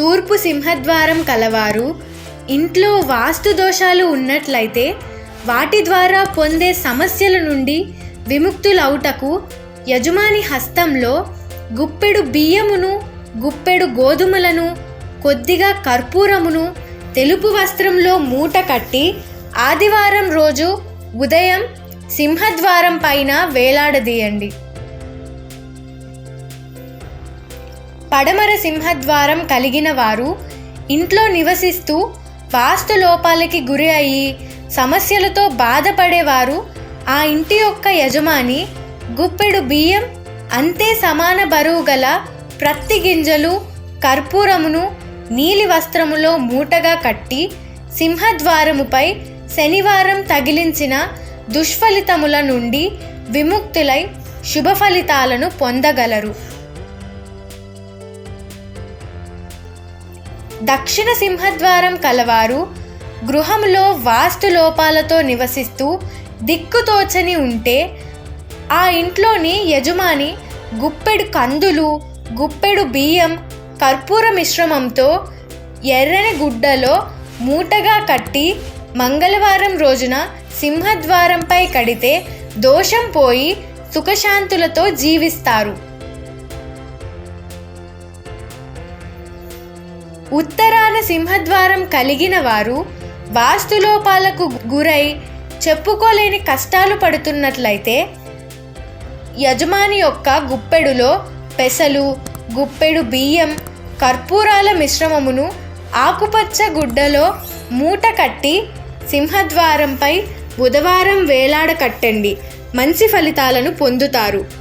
తూర్పు సింహద్వారం కలవారు. ఇంట్లో వాస్తు దోషాలు ఉన్నట్లయితే వాటి ద్వారా పొందే సమస్యల నుండి విముక్తులవుటకు యజమాని హస్తంలో గుప్పెడు బియ్యమును గుప్పెడు గోధుమలను కొద్దిగా కర్పూరమును తెలుపు వస్త్రంలో మూట కట్టి ఆదివారం రోజు ఉదయం సింహద్వారం పైన వేలాడదీయండి. పడమర సింహద్వారం కలిగిన వారు ఇంట్లో నివసిస్తూ వాస్తు లోపాలకి గురి అయ్యి సమస్యలతో బాధపడేవారు ఆ ఇంటి యొక్క యజమాని గుప్పెడు బియ్యం అంతే సమాన బరువు గల ప్రత్తి గింజలు కర్పూరమును నీలి వస్త్రములో మూటగా కట్టి సింహద్వారముపై శనివారం తగిలించిన దుష్ఫలితముల నుండి విముక్తులై శుభ ఫలితాలను పొందగలరు. దక్షిణ సింహద్వారం కలవారు. గృహంలో వాస్తు లోపాలతో నివసిస్తూ దిక్కుతోచని ఉంటే ఆ ఇంట్లోని యజమాని గుప్పెడు కందులు గుప్పెడు బియ్యం కర్పూర మిశ్రమంతో ఎర్రని గుడ్డలో మూటగా కట్టి మంగళవారం రోజున సింహద్వారంపై కడితే దోషం పోయి సుఖశాంతులతో జీవిస్తారు. ఉత్తరాన సింహద్వారం కలిగిన వారు వాస్తులోపాలకు గురై చెప్పుకోలేని కష్టాలు పడుతున్నట్లయితే యజమాని యొక్క గుప్పెడులో పెసలు గుప్పెడు బియ్యం కర్పూరాల మిశ్రమమును ఆకుపచ్చ గుడ్డలో మూట కట్టి సింహద్వారంపై బుధవారం వేలాడ కట్టండి మంచి ఫలితాలను పొందుతారు.